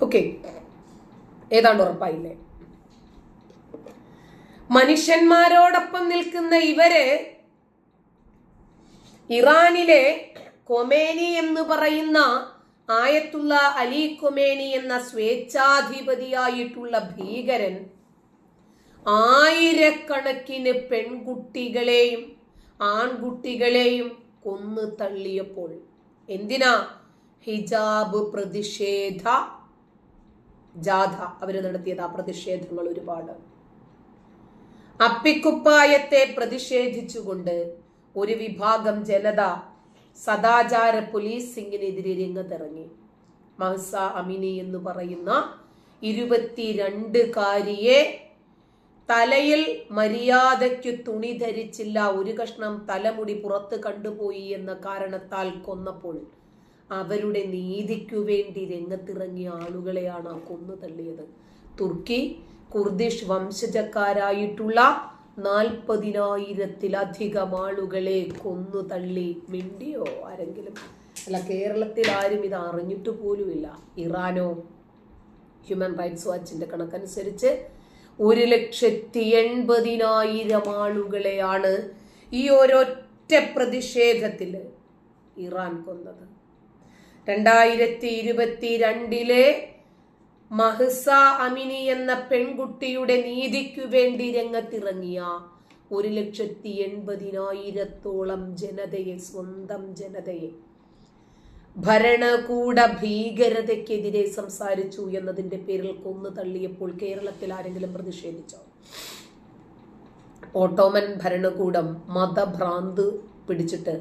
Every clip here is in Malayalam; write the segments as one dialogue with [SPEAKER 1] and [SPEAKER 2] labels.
[SPEAKER 1] ഓക്കെ ഏതാണ്ട് ഉറപ്പായില്ലേ? മനുഷ്യന്മാരോടൊപ്പം നിൽക്കുന്ന ഇവർ ഇറാനിലെ കൊമേനി എന്ന് പറയുന്ന ആയത്തുള്ള അലി കൊമേനി എന്ന സ്വേച്ഛാധിപതിയായിട്ടുള്ള ഭീകരൻ ആയിരക്കണക്കിന് പെൺകുട്ടികളെയും ആൺകുട്ടികളെയും കൊന്നു തള്ളിയപ്പോൾ എന്തിനാ ഹിജാബ് പ്രതിഷേധ ജാഥ അവർ നടത്തിയത് ആ പ്രതിഷേധങ്ങൾ ഒരുപാട്. അപ്പിക്കുപ്പായത്തെ പ്രതിഷേധിച്ചുകൊണ്ട് ഒരു വിഭാഗം ജനത സദാചാര പോലീസിങ്ങിനെതിരെ രംഗത്തിറങ്ങി. മഹസ അമിനി എന്ന് പറയുന്ന ഇരുപത്തിരണ്ട് കാരിയെ തലയിൽ മര്യാദയ്ക്ക് തുണി ധരിച്ചില്ല ഒരു കഷ്ണം തലമുടി പുറത്ത് കണ്ടുപോയി എന്ന കാരണത്താൽ കൊന്നപ്പോൾ അവരുടെ നീതിക്കു വേണ്ടി രംഗത്തിറങ്ങിയ ആളുകളെയാണ് കൊന്നു തള്ളിയത്. തുർക്കി കുർദിഷ് വംശജക്കാരായിട്ടുള്ള നാൽപ്പതിനായിരത്തിലധികം ആളുകളെ കൊന്നു തള്ളി. മിണ്ടിയോ ആരെങ്കിലും? അല്ല കേരളത്തിൽ ആരും ഇത് അറിഞ്ഞിട്ട് പോലുമില്ല. ഇറാനോ ഹ്യൂമൻ റൈറ്റ്സ് വാച്ചിന്റെ കണക്കനുസരിച്ച് ഒരു ലക്ഷത്തി എൺപതിനായിരം ആളുകളെയാണ് ഈ ഒരൊറ്റ പ്രതിഷേധത്തിൽ ഇറാൻ കൊന്നത്. രണ്ടായിരത്തി ഇരുപത്തി രണ്ടിലെ മഹ്സ അമിനി എന്ന പെൺകുട്ടിയുടെ നീതിക്കു വേണ്ടി രംഗത്തിറങ്ങിയ ഒരു ലക്ഷത്തി എൺപതിനായിരത്തോളം ജനതയെ സ്വന്തം ജനതയെ ഭരണകൂട ഭീകരതയ്ക്കെതിരെ സംസാരിച്ചു എന്നതിന്റെ പേരിൽ കൊന്നു തള്ളിയപ്പോൾ കേരളത്തിൽ ആരെങ്കിലും പ്രതിഷേധിച്ചോ? ഓട്ടോമൻ ഭരണകൂടം മതഭ്രാന്ത് പിടിച്ചിട്ട്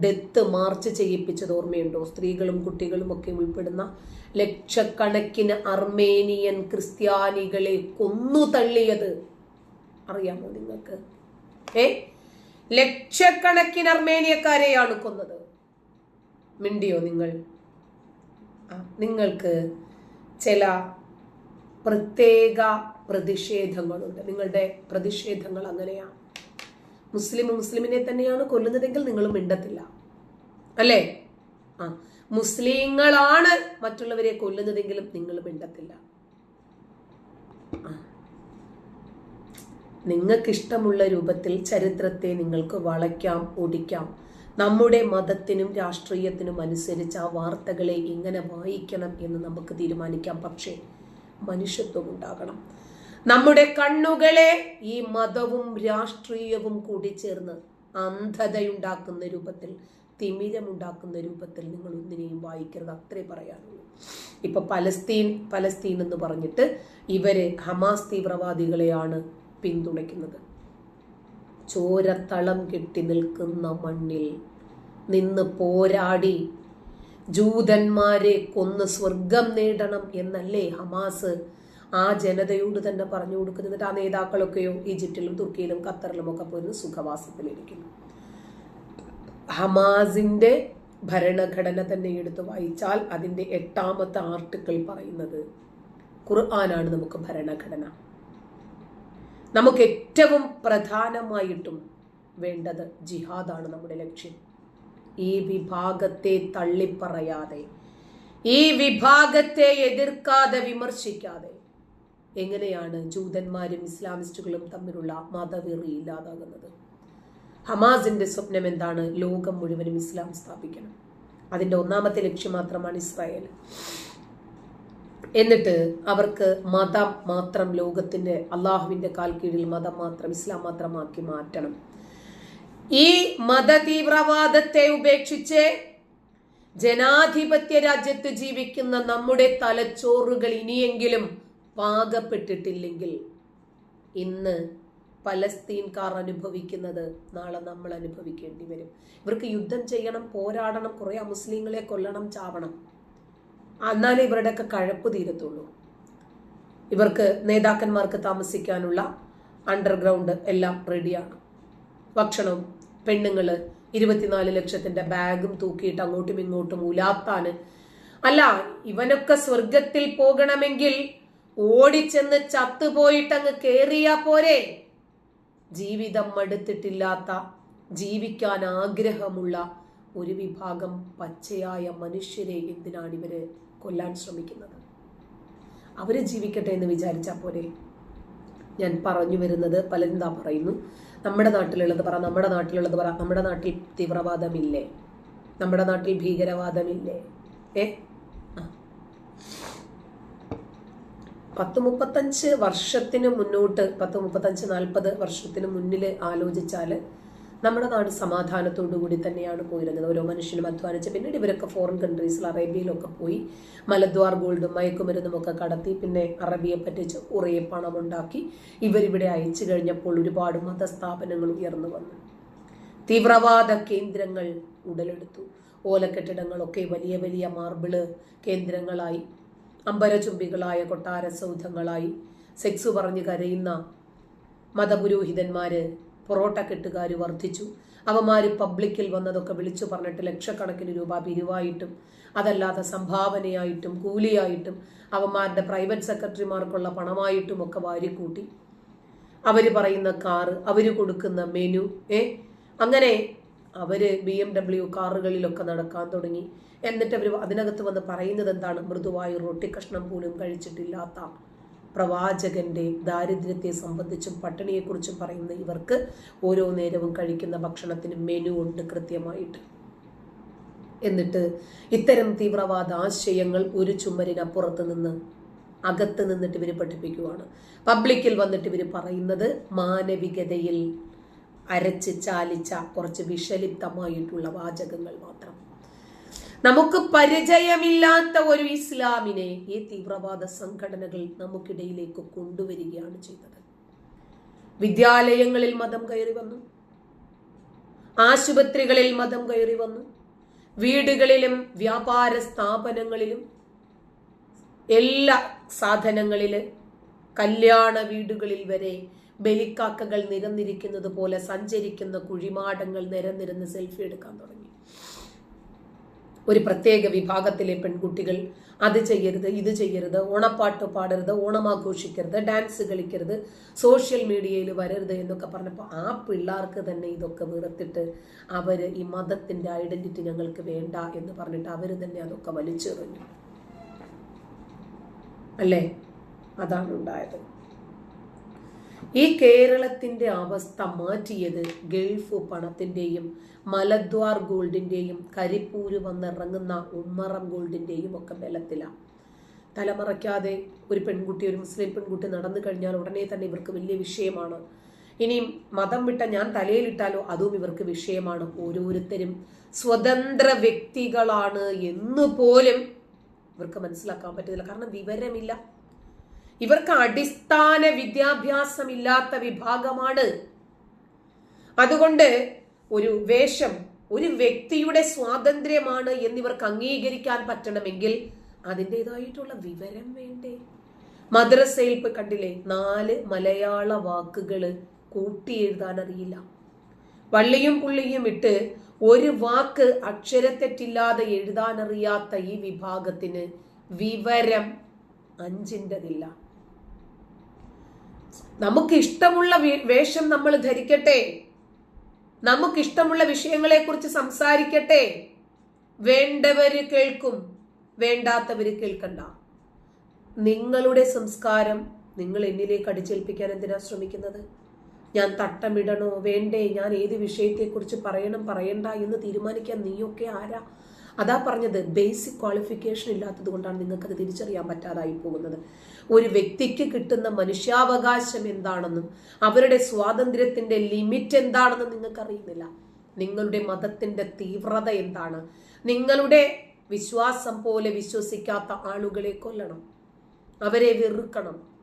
[SPEAKER 1] ഡെത്ത് മാർച്ച് ചെയ്യിപ്പിച്ചത് ഓർമ്മയുണ്ടോ? സ്ത്രീകളും കുട്ടികളും ഒക്കെ ഉൾപ്പെടുന്ന ലക്ഷക്കണക്കിന് അർമേനിയൻ ക്രിസ്ത്യാനികളെ കൊന്നു തള്ളിയത് അറിയാമോ നിങ്ങൾക്ക്? ഏ? ലക്ഷക്കണക്കിന് അർമേനിയക്കാരെയാണ് കൊന്നത്. മിണ്ടിയോ നിങ്ങൾ? നിങ്ങൾക്ക് ചില പ്രത്യേക പ്രതിഷേധങ്ങളുണ്ട്. നിങ്ങളുടെ പ്രതിഷേധങ്ങൾ അങ്ങനെയാണ് മുസ്ലിം മുസ്ലിമിനെ തന്നെയാണ് കൊല്ലുന്നതെങ്കിൽ നിങ്ങൾ മിണ്ടത്തില്ല. അല്ലേ? ആ. മുസ്ലിങ്ങളാണ് മറ്റുള്ളവരെ കൊല്ലുന്നതെങ്കിലും നിങ്ങൾ മിണ്ടത്തില്ല. നിങ്ങൾക്ക് ഇഷ്ടമുള്ള രൂപത്തിൽ ചരിത്രത്തെ നിങ്ങൾക്ക് വളയ്ക്കാം ഓടിക്കാം നമ്മുടെ മതത്തിനും രാഷ്ട്രീയത്തിനും അനുസരിച്ച് ആ വാർത്തകളെ ഇങ്ങനെ വായിക്കണം എന്ന് നമുക്ക് തീരുമാനിക്കാം. പക്ഷേ മനുഷ്യത്വം ഉണ്ടാകണം. നമ്മുടെ കണ്ണുകളെ ഈ മതവും രാഷ്ട്രീയവും കൂടി ചേർന്ന് അന്ധതയുണ്ടാക്കുന്ന രൂപത്തിൽ തിമിരമുണ്ടാക്കുന്ന രൂപത്തിൽ നിങ്ങൾ ഒന്നിനെയും വായിക്കരുത്. അത്രേ പറയാനുള്ളൂ. ഇപ്പൊ പലസ്തീൻ പലസ്തീൻ എന്ന് പറഞ്ഞിട്ട് ഇവർ ഹമാസ് തീവ്രവാദികളെയാണ് പിന്തുണയ്ക്കുന്നത്. ചോരത്തളം കെട്ടി നിൽക്കുന്ന മണ്ണിൽ നിന്ന് പോരാടി ജൂതന്മാരെ കൊന്ന് സ്വർഗം നേടണം എന്നല്ലേ ഹമാസ് ആ ജനതയോട് തന്നെ പറഞ്ഞു കൊടുക്കുന്നത് എന്നിട്ട് ആ നേതാക്കളൊക്കെയോ ഈജിപ്തിലും തുർക്കിയിലും ഖത്തറിലും ഒക്കെ പോയിരുന്ന് സുഖവാസത്തിലിരിക്കുന്നു. ഹമാസിന്റെ ഭരണഘടന തന്നെ എടുത്ത് വായിച്ചാൽ അതിന്റെ എട്ടാമത്തെ ആർട്ടിക്കിൾ പറയുന്നത് ഖുർആനാണ് നമുക്ക് ഭരണഘടന. നമുക്ക് ഏറ്റവും പ്രധാനമായിട്ടും വേണ്ടത് ജിഹാദാണ് നമ്മുടെ ലക്ഷ്യം. ഈ വിഭാഗത്തെ തള്ളിപ്പറയാതെ ഈ വിഭാഗത്തെ എതിർക്കാതെ വിമർശിക്കാതെ എങ്ങനെയാണ് ജൂതന്മാരും ഇസ്ലാമിസ്റ്റുകളും തമ്മിലുള്ള മതവെറി ഇല്ലാതാകുന്നത്? ഹമാസിന്റെ സ്വപ്നം എന്താണ്? ലോകം മുഴുവനും ഇസ്ലാം സ്ഥാപിക്കണം. അതിന്റെ ഒന്നാമത്തെ ലക്ഷ്യം മാത്രമാണ് ഇസ്രായേൽ. എന്നിട്ട് അവർക്ക് മതം മാത്രം ലോകത്തിന്റെ അള്ളാഹുവിന്റെ കാൽ കീഴിൽ മതം മാത്രം ഇസ്ലാം മാത്രമാക്കി മാറ്റണം. ഈ മത തീവ്രവാദത്തെ ഉപേക്ഷിച്ച് ജനാധിപത്യ രാജ്യത്ത് ജീവിക്കുന്ന നമ്മുടെ തലച്ചോറുകൾ ഇനിയെങ്കിലും പാകപ്പെട്ടിട്ടില്ലെങ്കിൽ ഇന്ന് പലസ്തീൻകാർ അനുഭവിക്കുന്നത് നാളെ നമ്മൾ അനുഭവിക്കേണ്ടി വരും. ഇവർക്ക് യുദ്ധം ചെയ്യണം പോരാടണം കുറേ മുസ്ലിങ്ങളെ കൊല്ലണം ചാവണം. എന്നാലേ ഇവരുടെയൊക്കെ കഴപ്പ് തീരത്തുള്ളൂ. ഇവർക്ക് നേതാക്കന്മാർക്ക് താമസിക്കാനുള്ള അണ്ടർഗ്രൗണ്ട് എല്ലാം റെഡിയാണ് ഭക്ഷണം പെണ്ണുങ്ങൾ ഇരുപത്തിനാല് ലക്ഷത്തിന്റെ ബാഗും തൂക്കിയിട്ട് അങ്ങോട്ടും ഇങ്ങോട്ടും ഉലാത്താന് അല്ല ഇവനൊക്കെ സ്വർഗത്തിൽ പോകണമെങ്കിൽ ഓടിച്ചെന്ന് ചത്തുപോയിട്ടങ്ങ് കേറിയാ പോരെ. ജീവിതം മടുത്തിട്ടില്ലാത്ത ജീവിക്കാൻ ആഗ്രഹമുള്ള ഒരു വിഭാഗം പച്ചയായ മനുഷ്യരെ എന്തിനാണ് ഇവർ കൊല്ലാൻ ശ്രമിക്കുന്നത്? അവർ ജീവിക്കട്ടെ എന്ന് വിചാരിച്ചാൽ പോരെ. ഞാൻ പറഞ്ഞു വരുന്നത് പലരും എന്താ പറയുന്നു നമ്മുടെ നാട്ടിലുള്ളത് പറ നമ്മുടെ നാട്ടിലുള്ളത് പറ നമ്മുടെ നാട്ടിൽ തീവ്രവാദമില്ലേ? നമ്മുടെ നാട്ടിൽ ഭീകരവാദമില്ലേ? ഏ? പത്ത് മുപ്പത്തഞ്ച് വർഷത്തിന് മുന്നോട്ട് പത്ത് മുപ്പത്തഞ്ച് നാൽപ്പത് വർഷത്തിന് മുന്നിൽ ആലോചിച്ചാൽ നമ്മുടെ നാട് സമാധാനത്തോടു കൂടി തന്നെയാണ് പോയിരുന്നത്. ഓരോ മനുഷ്യനും അധ്വാനിച്ച് പിന്നീട് ഇവരൊക്കെ ഫോറിൻ കൺട്രീസിൽ അറേബ്യയിലൊക്കെ പോയി മലദ്വാർ ഗോൾഡും മയക്കുമരുന്നും ഒക്കെ കടത്തി പിന്നെ അറബിയെ പറ്റിച്ച് കുറേ പണമുണ്ടാക്കി ഇവരിവിടെ അയച്ചു കഴിഞ്ഞപ്പോൾ ഒരുപാട് മതസ്ഥാപനങ്ങൾ ഉയർന്നു വന്നു. തീവ്രവാദ കേന്ദ്രങ്ങൾ ഉടലെടുത്തു. ഓലക്കെട്ടിടങ്ങളൊക്കെ വലിയ വലിയ മാർബിൾ കേന്ദ്രങ്ങളായി. അമ്പരചുംബികളായ കൊട്ടാര സൗധങ്ങളായി സെക്സ് പറഞ്ഞു കരയുന്ന മതപുരോഹിതന്മാര് പൊറോട്ട കെട്ടുകാർ വർദ്ധിച്ചു. അവന്മാർ പബ്ലിക്കിൽ വന്നതൊക്കെ വിളിച്ചു പറഞ്ഞിട്ട് ലക്ഷക്കണക്കിന് രൂപ പിരിവായിട്ടും അതല്ലാതെ സംഭാവനയായിട്ടും കൂലിയായിട്ടും അവന്മാരുടെ പ്രൈവറ്റ് സെക്രട്ടറിമാർക്കുള്ള പണമായിട്ടും ഒക്കെ വാരിക്കൂട്ടി. അവർ പറയുന്ന കാറ് അവർ കൊടുക്കുന്ന മെനു ഏ? അങ്ങനെ അവർ ബി എം ഡബ്ല്യു കാറുകളിലൊക്കെ നടക്കാൻ തുടങ്ങി. എന്നിട്ട് അവർ അതിനകത്ത് വന്ന് പറയുന്നത് എന്താണ്? മൃദുവായ റൊട്ടി കഷ്ണം പോലും കഴിച്ചിട്ടില്ലാത്ത പ്രവാചകന്റെ ദാരിദ്ര്യത്തെ സംബന്ധിച്ചും പട്ടിണിയെക്കുറിച്ചും പറയുന്ന ഇവർക്ക് ഓരോ നേരവും കഴിക്കുന്ന ഭക്ഷണത്തിന് മെനു ഉണ്ട് കൃത്യമായിട്ട്. എന്നിട്ട് ഇത്തരം തീവ്രവാദ ആശയങ്ങൾ ഒരു ചുമരിനപ്പുറത്ത് നിന്ന് അകത്ത് നിന്നിട്ട് ഇവർ പഠിപ്പിക്കുവാണ്. പബ്ലിക്കിൽ വന്നിട്ട് ഇവർ പറയുന്നത് മാനവികതയിൽ അരച്ച് ചാലിച്ച കുറച്ച് വിഷലിപ്തമായിട്ടുള്ള വാചകങ്ങൾ മാത്രം. നമുക്ക് പരിചയമില്ലാത്ത ഒരു ഇസ്ലാമിനെ ഈ തീവ്രവാദ സംഘടനകൾ നമുക്കിടയിലേക്ക് കൊണ്ടുവരികയാണ് ചെയ്തത്. വിദ്യാലയങ്ങളിൽ മതം കയറി വന്നു. ആശുപത്രികളിൽ മതം കയറി വന്നു. വീടുകളിലും വ്യാപാര സ്ഥാപനങ്ങളിലും എല്ലാ സാധനങ്ങളിൽ കല്യാണ വീടുകളിൽ വരെ ബലിക്കാക്കകൾ നിരന്നിരിക്കുന്നത് പോലെ സഞ്ചരിക്കുന്ന കുഴിമാടങ്ങൾ നിരന്നിരുന്ന് സെൽഫി എടുക്കാൻ തുടങ്ങി. ഒരു പ്രത്യേക വിഭാഗത്തിലെ പെൺകുട്ടികൾ അത് ചെയ്യരുത് ഇത് ചെയ്യരുത് ഓണപ്പാട്ട് പാടരുത് ഓണം ആഘോഷിക്കരുത് ഡാൻസ് കളിക്കരുത് സോഷ്യൽ മീഡിയയിൽ വരരുത് എന്നൊക്കെ പറഞ്ഞപ്പോൾ ആ പിള്ളേർക്ക് തന്നെ ഇതൊക്കെ വെറുത്തിട്ട് അവർ ഈ മതത്തിന്റെ ഐഡന്റിറ്റി ഞങ്ങൾക്ക് വേണ്ട എന്ന് പറഞ്ഞിട്ട് അവർ തന്നെ അതൊക്കെ വലിച്ചെറിഞ്ഞു. അല്ലേ? അതാണ് ഉണ്ടായത്. ഈ കേരളത്തിന്റെ അവസ്ഥ മാറ്റിയത് ഗൾഫ് പണത്തിന്റെയും മലദ്വാർ ഗോൾഡിന്റെയും കരിപ്പൂര് വന്നിറങ്ങുന്ന ഉമ്മറം ഗോൾഡിന്റെയും ഒക്കെ ബലത്തിലാണ് തലമറയ്ക്കാതെ ഒരു പെൺകുട്ടി ഒരു മുസ്ലിം പെൺകുട്ടി നടന്നു കഴിഞ്ഞാൽ ഉടനെ തന്നെ ഇവർക്ക് വലിയ വിഷയമാണ്. ഇനിയും മതം വിട്ട ഞാൻ തലയിലിട്ടാലോ അതും ഇവർക്ക് വിഷയമാണ്. ഓരോരുത്തരും സ്വതന്ത്ര വ്യക്തികളാണ് എന്നുപോലും ഇവർക്ക് മനസ്സിലാക്കാൻ പറ്റുന്നില്ല. കാരണം വിവരമില്ല. ഇവർക്ക് അടിസ്ഥാന വിദ്യാഭ്യാസം ഇല്ലാത്ത വിഭാഗമാണ്. അതുകൊണ്ട് ഒരു വേഷം ഒരു വ്യക്തിയുടെ സ്വാതന്ത്ര്യമാണ് എന്നിവർക്ക് അംഗീകരിക്കാൻ പറ്റണമെങ്കിൽ അതിന്റെതായിട്ടുള്ള വിവരം വേണ്ടേ? മദ്രസയിൽ ഇപ്പൊ കണ്ടില്ലേ നാല് മലയാള വാക്കുകൾ കൂട്ടി എഴുതാൻ അറിയില്ല വള്ളിയും പുള്ളിയും ഇട്ട് ഒരു വാക്ക് അക്ഷരത്തെറ്റില്ലാതെ എഴുതാൻ അറിയാത്ത ഈ വിഭാഗത്തിന് വിവരം അഞ്ചിന്റെതില്ല. നമുക്ക് ഇഷ്ടമുള്ള വേഷം നമ്മൾ ധരിക്കട്ടെ. നമുക്ക് ഇഷ്ടമുള്ള വിഷയങ്ങളെ കുറിച്ച് സംസാരിക്കട്ടെ. വേണ്ടവര് കേൾക്കും വേണ്ടാത്തവര് കേൾക്കണ്ട. നിങ്ങളുടെ സംസ്കാരം നിങ്ങൾ എന്നിലേക്ക് അടിച്ചേൽപ്പിക്കാൻ എന്തിനാ ശ്രമിക്കുന്നത്? ഞാൻ തട്ടമിടണോ? വേണ്ടേ? ഞാൻ ഏത് വിഷയത്തെക്കുറിച്ച് പറയണം? പറയണ്ട എന്ന് തീരുമാനിക്കാൻ നീയൊക്കെ ആരാ? അതാ പറഞ്ഞത് ബേസിക് ക്വാളിഫിക്കേഷൻ ഇല്ലാത്തത് കൊണ്ടാണ് നിങ്ങൾക്കത് തിരിച്ചറിയാൻ പറ്റാതായി പോകുന്നത്. ഒരു വ്യക്തിക്ക് കിട്ടുന്ന മനുഷ്യാവകാശം എന്താണെന്നും അവരുടെ സ്വാതന്ത്ര്യത്തിന്റെ ലിമിറ്റ് എന്താണെന്നും നിങ്ങൾക്കറിയുന്നില്ല. നിങ്ങളുടെ മതത്തിന്റെ തീവ്രത എന്താണ്? നിങ്ങളുടെ വിശ്വാസം പോലെ വിശ്വസിക്കാത്ത ആളുകളെ കൊല്ലണം. അവരെ വെറുക്കണം.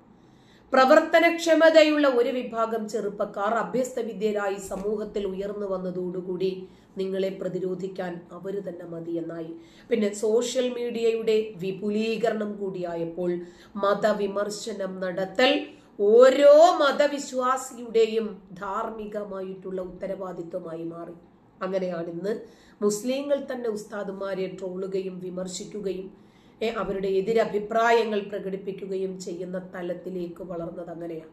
[SPEAKER 1] പ്രവർത്തനക്ഷമതയുള്ള ഒരു വിഭാഗം ചെറുപ്പക്കാർ അഭ്യസ്തവിദ്യരായി സമൂഹത്തിൽ ഉയർന്നു വന്നതോടുകൂടി നിങ്ങളെ പ്രതിരോധിക്കാൻ അവർ തന്നെ മതിയെന്നായി. പിന്നെ സോഷ്യൽ മീഡിയയുടെ വിപുലീകരണം കൂടിയായപ്പോൾ മതവിമർശനം നടത്തൽ ഓരോ മതവിശ്വാസിയുടെയും ധാർമ്മികമായിട്ടുള്ള ഉത്തരവാദിത്വമായി മാറി. അങ്ങനെയാണ് ഇന്ന് മുസ്ലിങ്ങൾ തന്നെ ഉസ്താദുമാരെ ട്രോളുകയും വിമർശിക്കുകയും അവരുടെ എതിരഭിപ്രായങ്ങൾ പ്രകടിപ്പിക്കുകയും ചെയ്യുന്ന തലത്തിലേക്ക് വളർന്നത് അങ്ങനെയാണ്.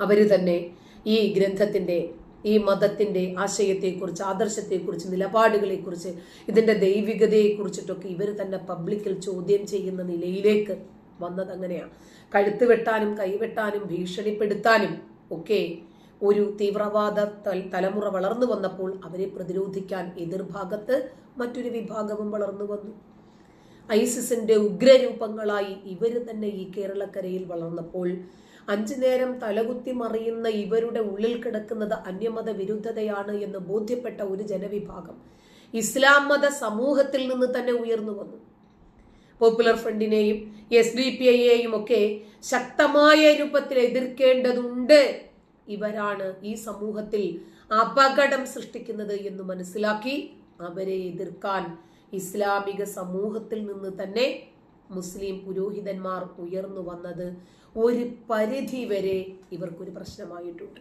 [SPEAKER 1] അവർ തന്നെ ഈ ഗ്രന്ഥത്തിന്റെ ഈ മതത്തിന്റെ ആശയത്തെക്കുറിച്ച് ആദർശത്തെക്കുറിച്ച് നിലപാടുകളെക്കുറിച്ച് ഇതിന്റെ ദൈവികതയെക്കുറിച്ചിട്ടൊക്കെ ഇവർ തന്നെ പബ്ലിക്കിൽ ചോദ്യം ചെയ്യുന്ന നിലയിലേക്ക് വന്നത് അങ്ങനെയാണ്. കഴുത്ത് വെട്ടാനും കൈവെട്ടാനും ഭീഷണിപ്പെടുത്താനും ഒക്കെ ഒരു തീവ്രവാദ തലമുറ വളർന്നു വന്നപ്പോൾ അവരെ പ്രതിരോധിക്കാൻ എതിർഭാഗത്ത് മറ്റൊരു വിഭാഗവും വളർന്നു വന്നു. ഐസിസിന്റെ ഉഗ്രരൂപങ്ങളായി ഇവർ തന്നെ ഈ കേരളക്കരയിൽ വളർന്നപ്പോൾ അഞ്ചു നേരം തലകുത്തി മറിയുന്ന ഇവരുടെ ഉള്ളിൽ കിടക്കുന്നത് അന്യമത വിരുദ്ധതയാണ് എന്ന് ബോധ്യപ്പെട്ട ഒരു ജനവിഭാഗം ഇസ്ലാം മത സമൂഹത്തിൽ നിന്ന് തന്നെ ഉയർന്നു വന്നു. പോപ്പുലർ ഫ്രണ്ടിനെയും എസ് ഡി പി ഐയെയും ഒക്കെ ശക്തമായ രൂപത്തിൽ എതിർക്കേണ്ടതുണ്ട്. ഇവരാണ് ഈ സമൂഹത്തിൽ അപകടം സൃഷ്ടിക്കുന്നത് എന്ന് മനസ്സിലാക്കി അവരെ എതിർക്കാൻ ഇസ്ലാമിക സമൂഹത്തിൽ നിന്ന് തന്നെ മുസ്ലിം പുരോഹിതന്മാർ ഉയർന്നു വന്നത് ഒരു പരിധി വരെ ഇവർക്കൊരു പ്രശ്നമായിട്ടുണ്ട്.